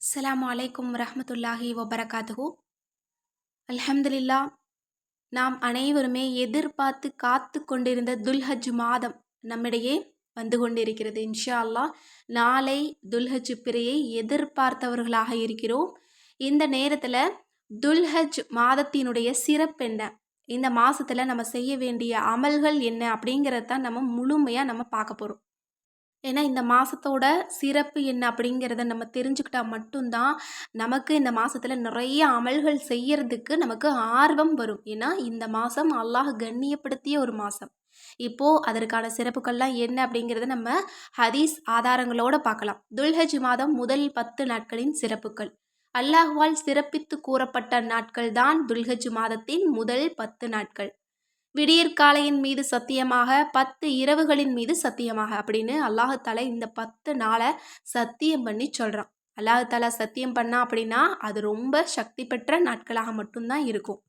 அஸ்லாம் அலைக்கும் ரஹமத்துல்லாஹி வபரகாத்துஹு அல்ஹம்துலில்லா நாம் அனைவருமே எதிர்பார்த்து காத்து கொண்டிருந்த துல்ஹஜ் மாதம் நம்மிடையே வந்து கொண்டிருக்கிறது. இன்ஷா அல்லாஹ் நாளை துல்ஹஜ் பிறையை எதிர்பார்த்தவர்களாக இருக்கிறோம். இந்த நேரத்தில் துல்ஹஜ் மாதத்தினுடைய சிறப்பு என்ன? இந்த மாதத்தில் நம்ம செய்ய வேண்டிய அமல்கள் என்ன அப்படிங்கிறத நம்ம முழுமையாக நம்ம பார்க்க போகிறோம் ஏன்னா இந்த மாதத்தோட சிறப்பு என்ன அப்படிங்கிறத நம்ம தெரிஞ்சுக்கிட்டா மட்டும்தான் நமக்கு இந்த மாதத்தில் நிறைய அமல்கள் செய்யறதுக்கு நமக்கு ஆர்வம் வரும். ஏன்னா இந்த மாதம் அல்லாஹ் கண்ணியப்படுத்திய ஒரு மாதம் இப்போது அதற்கான சிறப்புகள்லாம் என்ன அப்படிங்கிறத நம்ம ஹதீஸ் ஆதாரங்களோடு பார்க்கலாம். துல்ஹஜ் மாதம் முதல் பத்து நாட்களின் சிறப்புகள். அல்லாஹ்வால் சிறப்பித்து கூறப்பட்ட நாட்கள் தான் துல்ஹஜ் மாதத்தின் முதல் பத்து நாட்கள். விடியற்காலையின் மீது சத்தியமாக பத்து இரவுகளின் மீது சத்தியமாக அப்படின்னு அல்லாஹால இந்த பத்து நாளை சத்தியம் பண்ணி சொல்கிறான் அல்லாஹால சத்தியம் பண்ணா அப்படின்னா அது ரொம்ப சக்தி பெற்ற நாட்களாக மட்டும்தான் இருக்கும்.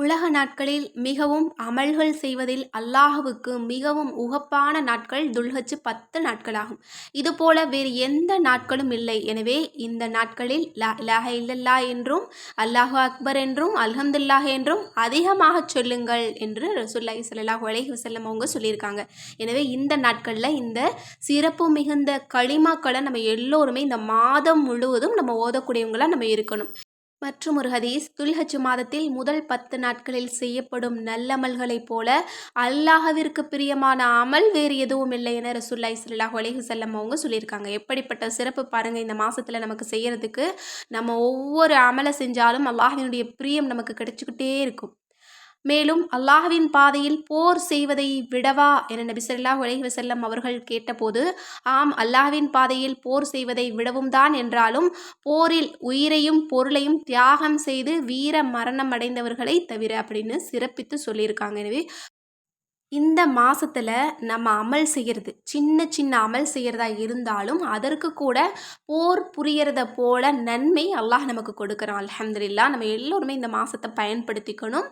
உலக நாட்களில் மிகவும் அமல்கள் செய்வதில் அல்லாஹுவுக்கு மிகவும் உகப்பான நாட்கள் துல்ஹஜ் பத்து நாட்களாகும். இதுபோல வேறு எந்த நாட்களும் இல்லை. எனவே இந்த நாட்களில் லா இலாஹ இல்லல்லா என்றும் அல்லாஹு அக்பர் என்றும் அல்ஹம்துல்லாஹ் என்றும் அதிகமாக சொல்லுங்கள் என்று ரசுல்லாஹி சல்லாஹூ அலஹி வசல்லம் அவங்க சொல்லியிருக்காங்க. எனவே இந்த நாட்களில் இந்த சிறப்பு மிகுந்த களிமாக்களை நம்ம எல்லோருமே இந்த மாதம் முழுவதும் நம்ம ஓதக்கூடியவங்களாக நம்ம இருக்கணும். மற்றும் ஒரு ஹதீஸ் துல்ஹஜ் மாதத்தில் முதல் பத்து நாட்களில் செய்யப்படும் நல்லமல்களைப் போல அல்லாஹவிற்கு பிரியமான அமல் வேறு எதுவும் இல்லை என ரசுல்லாய் சல்லாஹ் அலேஹு செல்லம் அவங்க சொல்லியிருக்காங்க. எப்படிப்பட்ட சிறப்பு பாருங்கள் இந்த மாதத்தில் நமக்கு செய்கிறதுக்கு நம்ம ஒவ்வொரு அமலை செஞ்சாலும் அல்லாஹினுடைய பிரியம் நமக்கு கிடைச்சிக்கிட்டே இருக்கும். மேலும் அல்லாஹ்வின் பாதையில் போர் செய்வதை விடவா? என நபி சொல்லாஹ் உலகி வசல்லம் அவர்கள் கேட்டபோது ஆம் அல்லாஹ்வின் பாதையில் போர் செய்வதை விடவும் தான் என்றாலும் போரில் உயிரையும் பொருளையும் தியாகம் செய்து வீர மரணம் அடைந்தவர்களை தவிர அப்படின்னு சிறப்பித்து சொல்லியிருக்காங்க. எனவே இந்த மாதத்தில் நம்ம அமல் செய்கிறது சின்ன சின்ன அமல் செய்கிறதா இருந்தாலும் அதற்கு கூட போர் புரியறத போல நன்மை அல்லாஹ் நமக்கு கொடுக்குறான். அலமதுல்லா நம்ம எல்லோருமே இந்த மாதத்தை பயன்படுத்திக்கணும்.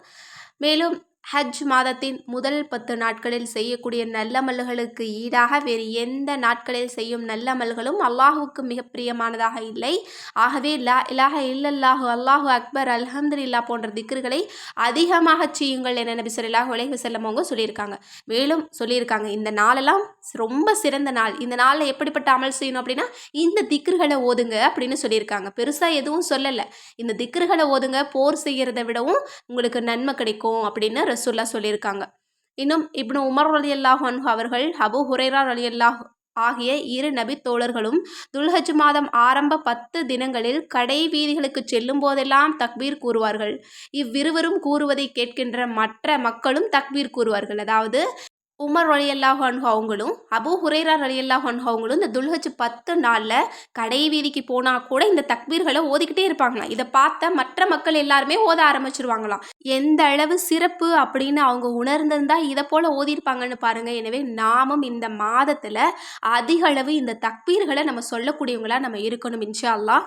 மேலும் ஹஜ் மாதத்தின் முதல் பத்து நாட்களில் செய்யக்கூடிய நல்லமல்களுக்கு ஈடாக வேறு எந்த நாட்களில் செய்யும் நல்லமல்களும் அல்லாஹுவுக்கு மிக பிரியமானதாக இல்லை. ஆகவே லா இலாக இல்லல்லாஹு அல்லாஹு அக்பர் இல்லா போன்ற திக்ருகளை அதிகமாக செய்யுங்கள் என நபி சொல்லாஹு உலக செல்லமவங்க சொல்லியிருக்காங்க. மேலும் சொல்லியிருக்காங்க இந்த நாளெல்லாம் ரொம்ப சிறந்த நாள். இந்த நாளில் எப்படிப்பட்ட அமல் செய்யணும் அப்படின்னா இந்த திக்ருகளை ஓதுங்க அப்படின்னு சொல்லியிருக்காங்க. பெருசாக எதுவும் சொல்லலை. இந்த திக்ருகளை ஓதுங்க போர் செய்கிறத விடவும் உங்களுக்கு நன்மை கிடைக்கும் அப்படின்னு ரசூல்லா சொல்லியிருக்காங்க. இன்னும் இப்னு உமர் அலி அல்லாஹ் அவர்கள் அபு ஹுரேரா அலி அல்லாஹ் ஆகிய இரு நபி தோழர்களும் துல்ஹஜ் மாதம் ஆரம்ப பத்து தினங்களில் கடை வீதிகளுக்கு செல்லும் போதெல்லாம் தக்பீர் கூறுவார்கள். இவ்விருவரும் கூறுவதை கேட்கின்ற மற்ற மக்களும் தக்பீர் கூறுவார்கள். அதாவது உமர் அலி அல்லாஹ் அன்ஹு அவங்களும் அபு ஹுரேரா அலி அல்லாஹ் அன்ஹு அவங்களும் இந்த துல்ஹஜ் பத்து நாளில் கடை வீதிக்கு போனால் கூட இந்த தக்பீர்களை ஓதிக்கிட்டே இருப்பாங்களாம். இதை பார்த்த மற்ற மக்கள் எல்லாருமே ஓத ஆரம்பிச்சிருவாங்களாம். எந்த அளவு சிறப்பு அப்படின்னு அவங்க உணர்ந்திருந்தா இதை போல் ஓதிருப்பாங்கன்னு பாருங்கள் எனவே நாமும் இந்த மாதத்தில் அதிக அளவு இந்த தக்பீர்களை நம்ம சொல்லக்கூடியவங்களாக நம்ம இருக்கணும் இன்ஷா அல்லா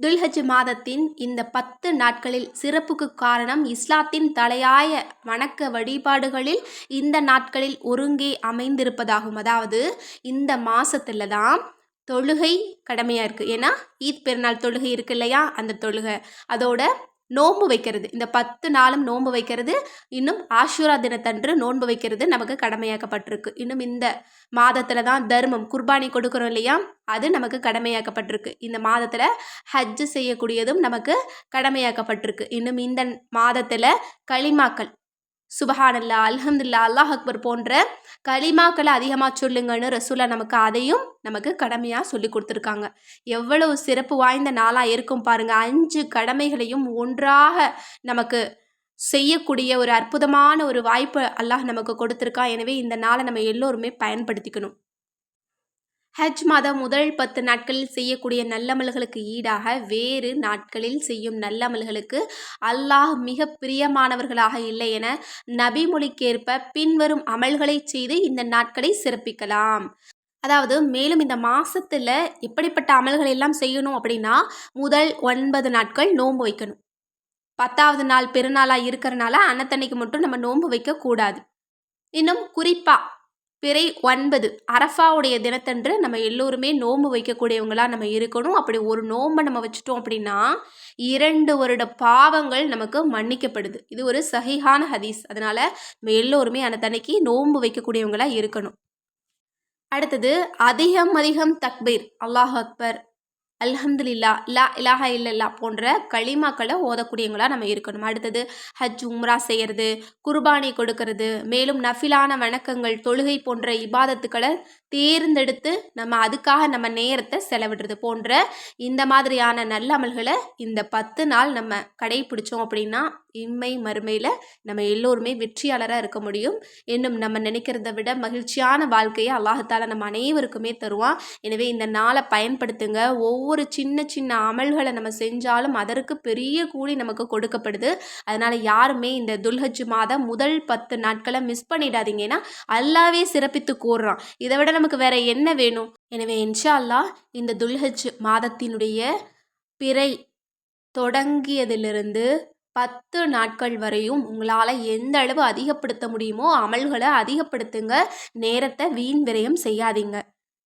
துல்ஹஜ் மாதத்தின் இந்த பத்து நாட்களில் சிறப்புக்கு காரணம் இஸ்லாத்தின் தலையாய வணக்க வழிபாடுகளில் இந்த நாட்களில் ஒருங்கே அமைந்திருப்பதாகும். அதாவது இந்த மாதத்துல தான் தொழுகை கடமையாக இருக்குது ஏன்னா ஈத் பெருநாள் தொழுகை இருக்கு இல்லையா? அந்த தொழுகை. அதோட நோன்பு வைக்கிறது. இந்த பத்து நாளும் நோன்பு வைக்கிறது. இன்னும் ஆஷூரா தினத்தன்று நோன்பு வைக்கிறது நமக்கு கடமையாக்கப்பட்டிருக்கு. இன்னும் இந்த மாதத்தில் தான் தர்மம் குர்பானி கொடுக்குறோம் இல்லையா? அது நமக்கு கடமையாக்கப்பட்டிருக்கு. இந்த மாதத்தில் ஹஜ்ஜு செய்யக்கூடியதும் நமக்கு கடமையாக்கப்பட்டிருக்கு. இன்னும் இந்த மாதத்தில் களிமாக்கள் சுபஹானல்லா அல்ஹம்துல்லா அல்லாஹ் அக்பர் போன்ற களிமாக்களை அதிகமாக சொல்லுங்கன்னு ரசூலா நமக்கு அதையும் நமக்கு கடமையாக சொல்லி கொடுத்துருக்காங்க. எவ்வளவு சிறப்பு வாய்ந்த நாளாக இருக்கும் பாருங்கள் அஞ்சு கடமைகளையும் ஒன்றாக நமக்கு செய்யக்கூடிய ஒரு அற்புதமான ஒரு வாய்ப்பு அல்லாஹ் நமக்கு கொடுத்துருக்கா. எனவே இந்த நாளை நம்ம எல்லோருமே பயன்படுத்திக்கணும். ஹஜ் மாதம் முதல் பத்து நாட்களில் செய்யக்கூடிய நல்லமல்களுக்கு ஈடாக வேறு நாட்களில் செய்யும் நல்லமல்களுக்கு அல்லாஹ் மிக பிரியமானவர்களாக இல்லை என நபிமொழிக்கேற்ப பின்வரும் அமல்களை செய்து இந்த நாட்களை சிறப்பிக்கலாம். அதாவது மேலும் இந்த மாதத்தில் எப்படிப்பட்ட அமல்கள் எல்லாம் செய்யணும் அப்படின்னா முதல் ஒன்பது நாட்கள் நோன்பு வைக்கணும். பத்தாவது நாள் பெருநாளாக இருக்கிறனால அன்னத்தன்னைக்கு மட்டும் நம்ம நோன்பு வைக்கக்கூடாது. இன்னும் குறிப்பாக பிறை ஒன்பது. அரஃபாவுடைய தினத்தன்று நம்ம எல்லோருமே நோம்பு வைக்கக்கூடியவங்களாக நம்ம இருக்கணும். அப்படி ஒரு நோன்பை நம்ம வச்சுட்டோம் அப்படின்னா இரண்டு வருட பாவங்கள் நமக்கு மன்னிக்கப்படுது. இது ஒரு சகிஹான ஹதீஸ். அதனால் நம்ம எல்லோருமே அந்த தன்னைக்கு நோம்பு வைக்கக்கூடியவங்களாக இருக்கணும். அடுத்தது அதிகம் அதிகம் தக்பீர். அல்லாஹ் அக்பர். அல்ஹம்துலில்லா லா இலாஹா இல்லல்லா போன்ற களிமாக்களை ஓதக்கூடியவங்களாக நம்ம இருக்கணும். அடுத்தது ஹஜ் உம்ரா செய்கிறது குர்பானி கொடுக்கறது மேலும் நஃபிலான வணக்கங்கள் தொழுகை போன்ற இபாதத்துக்களை தேர்ந்தெடுத்து நம்ம அதுக்காக நம்ம நேரத்தை செலவிடுறது போன்ற இந்த மாதிரியான நல்ல அமல்களை இந்த பத்து நாள் நம்ம கடைபிடிச்சோம் அப்படின்னா இம்மை மறுமையில் நம்ம எல்லோருமே வெற்றியாளராக இருக்க முடியும். இன்னும் நம்ம நினைக்கிறத விட மகிழ்ச்சியான வாழ்க்கையை அல்லாஹத்தால் நம்ம அனைவருக்குமே தருவான். எனவே இந்த நாளை பயன்படுத்துங்க. ஒவ்வொரு சின்ன சின்ன அமல்களை நம்ம செஞ்சாலும் அதற்கு பெரிய கூலி நமக்கு கொடுக்கப்படுது. அதனால் யாருமே இந்த துல்ஹஜ் மாதம் முதல் பத்து நாட்களை மிஸ் பண்ணிடாதீங்க. ஏன்னா அல்லாவே சிறப்பித்து கூறுறான். இதை விட நமக்கு வேற என்ன வேணும்? எனவே இன்ஷா அல்லாஹ் இந்த துல்ஹஜ் மாதத்தினுடைய பிறை தொடங்கியதிலிருந்து பத்து நாட்கள் வரையும் உங்களால் எந்த அளவு அதிகப்படுத்த முடியுமோ அமல்களை அதிகப்படுத்துங்க. நேரத்தை வீண் விரயம் செய்யாதீங்க.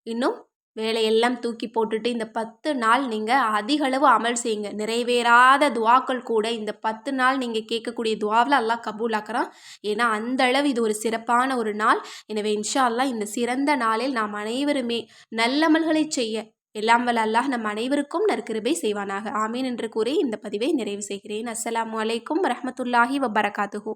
இன்னும் வேலையெல்லாம் தூக்கி போட்டுட்டு இந்த பத்து நாள் நீங்கள் அதிக அளவு அமல் செய்யுங்க. நிறைவேறாத துவாக்கள் கூட இந்த பத்து நாள் நீங்கள் கேட்கக்கூடிய துவாவில் எல்லாம் கபூலாக்குறான். ஏன்னா அந்த அளவு இது ஒரு சிறப்பான ஒரு நாள். எனவே இன்ஷா அல்லா இந்த சிறந்த நாளில் நாம் அனைவருமே நல்லமல்களை செய்ய எல்லாம் வல்ல அல்லாஹ் நம் அனைவருக்கும் நற்கிருபை செய்வானாக. ஆமீன் என்று கூறி இந்த பதிவை நிறைவு செய்கிறேன். அஸ்ஸலாமு அலைக்கும் ரஹமத்துல்லாஹி வபரகாத்துஹூ.